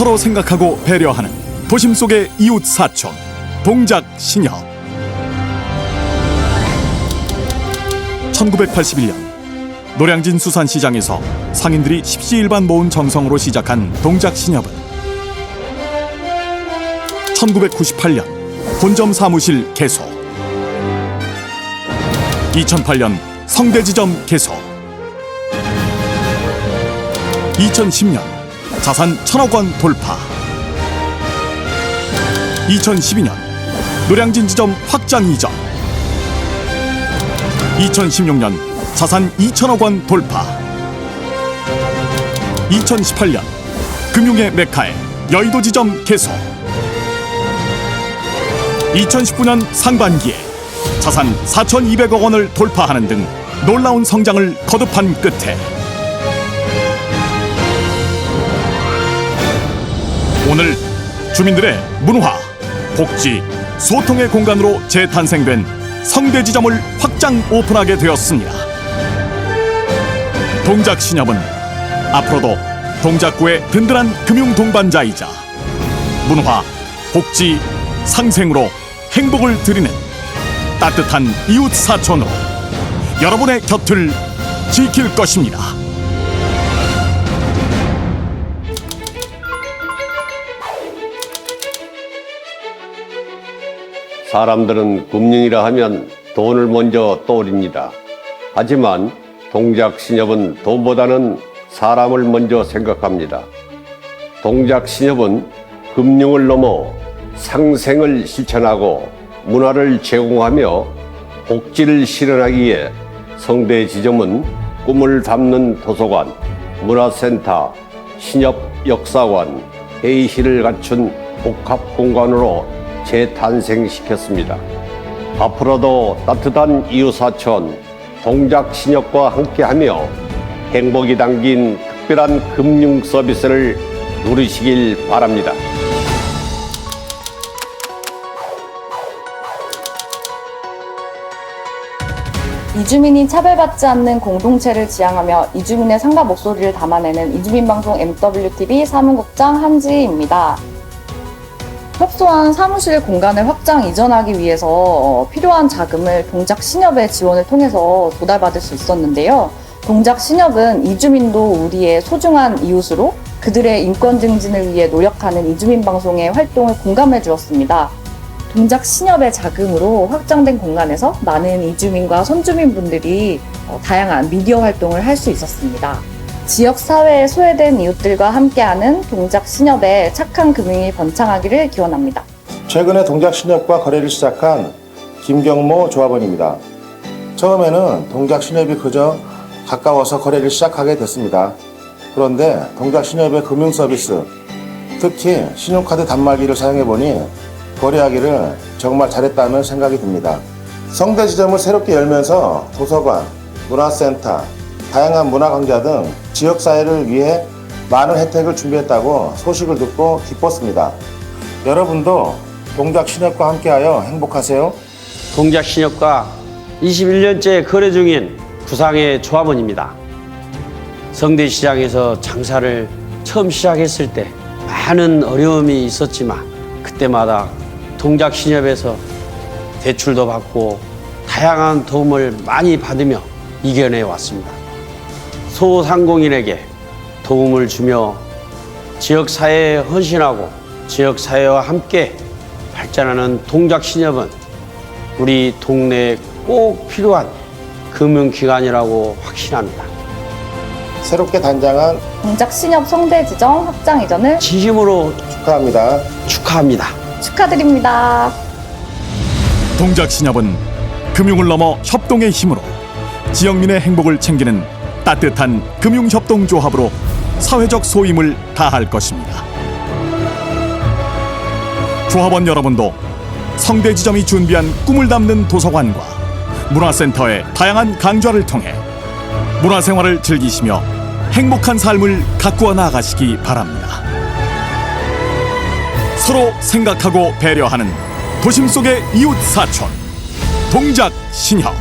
서로 생각하고 배려하는 도심 속의 이웃 사촌 동작 신협 1981년 노량진 수산시장에서 상인들이 십시일반 모은 정성으로 시작한 동작 신협은 1998년 본점 사무실 개소. 2008년 성대지점 개소. 2010년 자산 천억 원 돌파. 2012년 노량진 지점 확장 이전. 2016년 자산 2천억 원 돌파. 2018년 금융의 메카에 여의도 지점 개소. 2019년 상반기에 자산 4,200억 원을 돌파하는 등 놀라운 성장을 거듭한 끝에 오늘 주민들의 문화, 복지, 소통의 공간으로 재탄생된 성대지점을 확장 오픈하게 되었습니다. 동작신협은 앞으로도 동작구의 든든한 금융 동반자이자 문화, 복지, 상생으로 행복을 드리는 따뜻한 이웃 사촌으로 여러분의 곁을 지킬 것입니다. 사람들은 금융이라 하면 돈을 먼저 떠올립니다. 하지만 동작 신협은 돈보다는 사람을 먼저 생각합니다. 동작 신협은 금융을 넘어 상생을 실천하고 문화를 제공하며 복지를 실현하기에 성대 지점은 꿈을 담는 도서관, 문화센터, 신협 역사관, 회의실을 갖춘 복합 공간으로 재탄생시켰습니다. 앞으로도 따뜻한 이웃사촌 동작신협과 함께하며 행복이 담긴 특별한 금융 서비스를 누리시길 바랍니다. 이주민이 차별받지 않는 공동체를 지향하며 이주민의 상가 목소리를 담아내는 이주민 방송 MWTV 사무국장 한지입니다. 협소한 사무실 공간을 확장 이전하기 위해서 어, 필요한 자금을 동작 신협의 지원을 통해서 도달받을 수 있었는데요. 동작 신협은 이주민도 우리의 소중한 이웃으로 그들의 인권 증진을 위해 노력하는 이주민 방송의 활동을 공감해 주었습니다. 동작 신협의 자금으로 확장된 공간에서 많은 이주민과 선주민 분들이 어, 다양한 미디어 활동을 할 수 있었습니다. 지역 사회에 소외된 이웃들과 함께하는 동작 신협의 착한 금융이 번창하기를 기원합니다. 최근에 동작 신협과 거래를 시작한 김경모 조합원입니다. 처음에는 동작 신협이 그저 가까워서 거래를 시작하게 됐습니다. 그런데 동작 신협의 금융 서비스, 특히 신용카드 단말기를 사용해 보니 거래하기를 정말 잘했다는 생각이 듭니다. 성대 지점을 새롭게 열면서 도서관, 문화센터, 다양한 문화 강좌 등 지역사회를 위해 많은 혜택을 준비했다고 소식을 듣고 기뻤습니다. 여러분도 동작 신협과 함께하여 행복하세요. 동작 신협과 21년째 거래 중인 구상의 조합원입니다. 성대시장에서 장사를 처음 시작했을 때 많은 어려움이 있었지만 그때마다 동작 신협에서 대출도 받고 다양한 도움을 많이 받으며 이겨내 왔습니다. 소상공인에게 도움을 주며 지역사회에 헌신하고 지역사회와 함께 발전하는 동작신협은 우리 동네에 꼭 필요한 금융기관이라고 확신합니다. 새롭게 단장한 동작 신협 성대 지점 확장 이전을 진심으로 축하합니다. 축하합니다. 축하드립니다. 동작 신협은 금융을 넘어 협동의 힘으로 지역민의 행복을 챙기는 따뜻한 금융협동조합으로 사회적 소임을 다할 것입니다. 조합원 여러분도 성대지점이 준비한 꿈을 담는 도서관과 문화센터의 다양한 강좌를 통해 문화생활을 즐기시며 행복한 삶을 가꾸어 나가시기 바랍니다. 서로 생각하고 배려하는 도심 속의 이웃 사촌 동작 신협